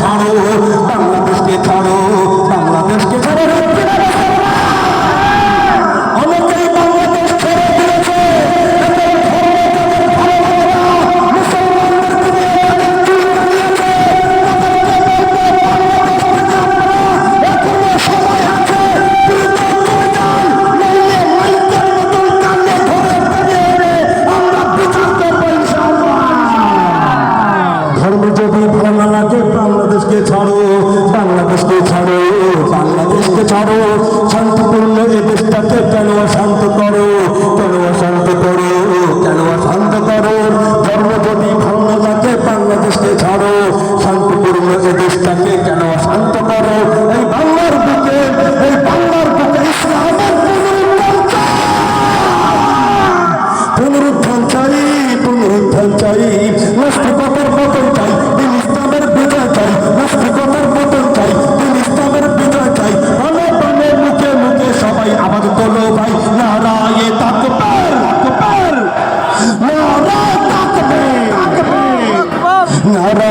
ছাড়ো বাংলা বাংলাদেশকে ছাড়ো বাংলাদেশকে ছাড়ো বাংলাদেশকে ছাড়ো। শান্তিপূর্ণ এই দেশটাকে কেন শান্ত করো? ভাই আমার তোলো ভাই নারায়ে তাকবীর তাকবীর নারায়ে তাকবীর তাকবীর নারায়ে